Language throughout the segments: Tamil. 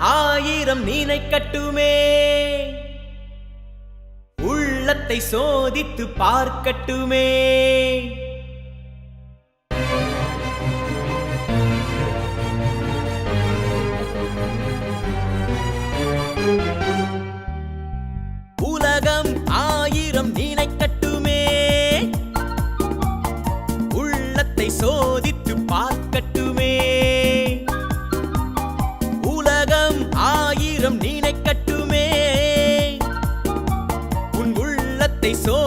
ஆயிரம் நீனை கட்டுமே. உள்ளத்தை சோதித்து பார்க்கட்டுமே. they so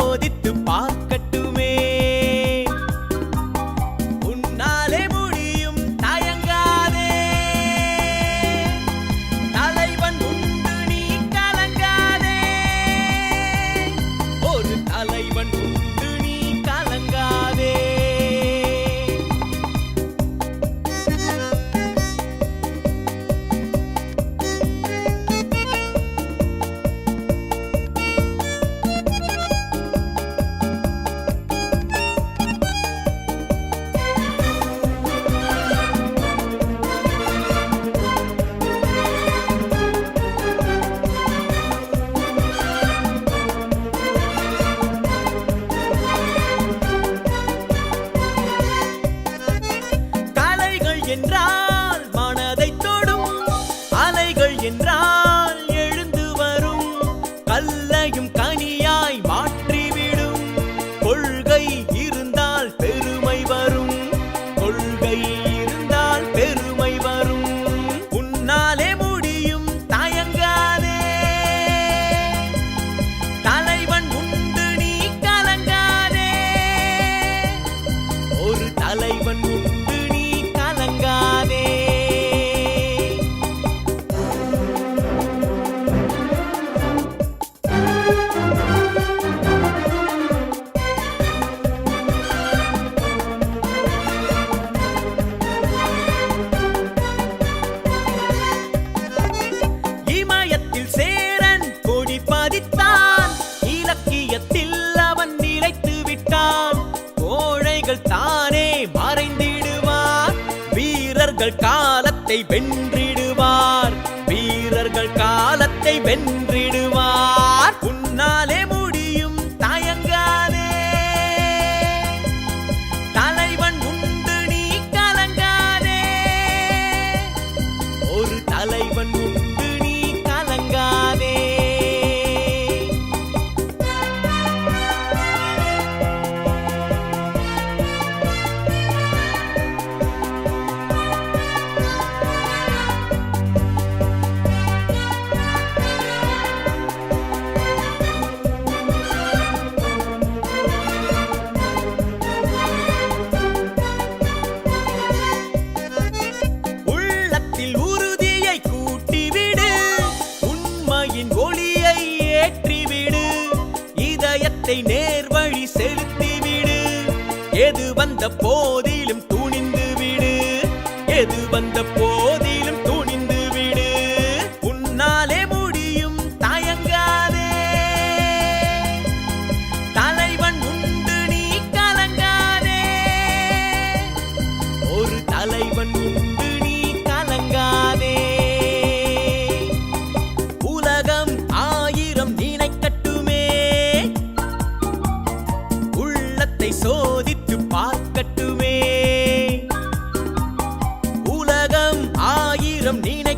கங்கை வினைகள் தானே மறைந்திடுவார். வீரர்கள் காலத்தை வென்றிடுவார். வீரர்கள் காலத்தை வென்றிடுவார். மனதை நேர் வழி செலுத்தி விடு எது வந்த போதிலும் துணிந்து விடு எது வந்த ஆயிரம் நீனை